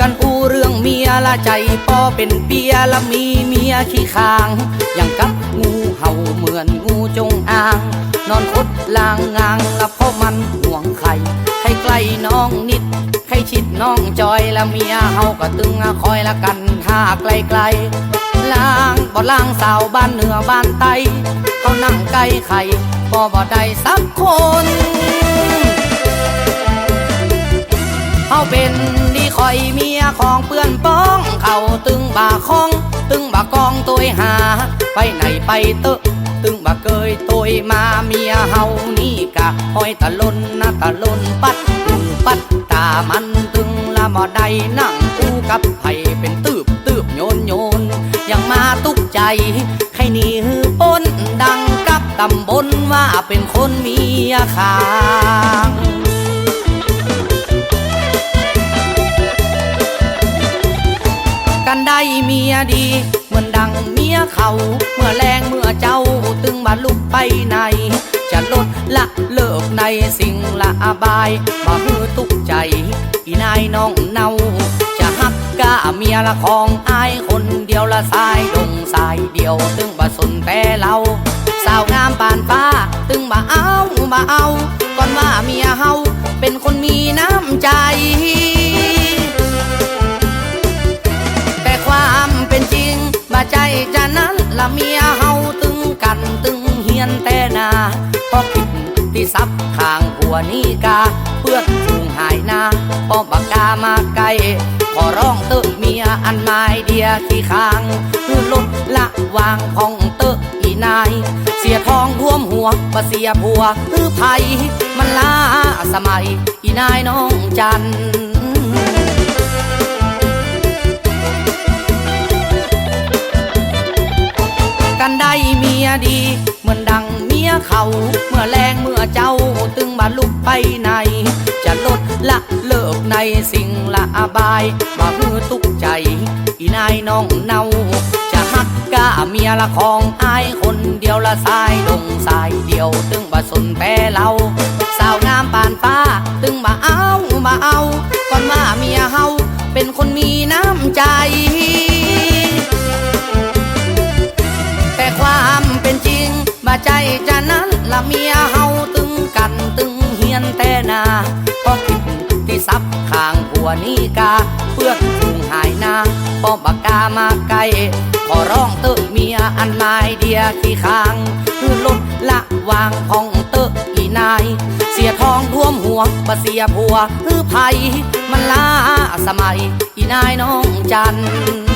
กันอูเรื่องเมียละใจปอเป็นเปียละมีเมียขี้คางอย่างกับงูเห่าเหมือนงูจงอาง นอนคดลางงางละเพราะมันห่วงไข่ใครใกล้น้องนิดใครชิดน้องจอยละเมียเฮาก็ตึงคอยละกันถ้าไกลไกลล้างบ่ล้างสาวบ้านเหนือบ้านใต้เขานั่งใกล้ไข่บ่บ่ได้สักคนเขาเป็น คอยเมียของเพื่อนป้อง เขาตึงบ่าคอง ตึงบ่ากองตัวหา ไปไหนไปเตอะตึงบ่าเกยตัวมาเมียเฮานี่กะห้อยตะลนนะตะลนปัดตึงปัดตามันตึงละบ่ได้นั่งคู่กับไผเป็นตืบตืบโยนโยนยังมาตุกใจใครนี่ฮือปนดังกับตำบลว่าเป็นคนเมียขา กันได้เมียดี เหมือนดังเมียเขา เมื่อแรงเมื่อเจ้าตึงบาลุกไปไหน จะลดละเลิกในสิ่งละอบายมาฮือตุกใจ อีนายน้องเนา จะฮักกะเมียละของอายคนเดียวละสายดงสายเดียว ตึงบ่สนแต่เราสาวงามปานฟ้า ตึงบ่เอาบ่เอา ก่อนว่าเมียเฮาเป็นคนมีน้ำใจ ละเมียเฮาตึงกันตึงเฮียนแต่นาพอคิดที่ซับข้างหัวนี้กาเพื่อนฟูงหายนาพอปากกามาไกลขอร้องเตอะเมียอันไม้เดียขี้ค้างคือลดละวางพองเตอะอีนาย เสียทองท่วมหัวบ่เสียผัวคือไผมันล้าสมัย อีนายน้องจันกัน เขา เมื่อแรงเมื่อเจ้าตึงบาลุกไปไหน จะลดละเลิกในสิ่งละอบายมามือตุกใจ อีนายน้องเนาจะหักกะเมียละของอายคนเดียวละสายดงสายเดียว ตึงบ่สนแต่เรา สาวงามปานฟ้าตึง บ่ใจจะนั้นละเมียเฮาตึงกันตึงเฮียนแต่นาพอคิดที่ซับข้างหัวนี้กาเพื่อนฟูงหายนาปอปากกามาไกลขอร้องเตอะเมียอันไม้เดียขี้ค้างคือลดละวางพองเตอะอีนาย เสียทองท่วมหัวบ่เสียผัวคือไผมันล้าสมัย อีนายน้องจันทร์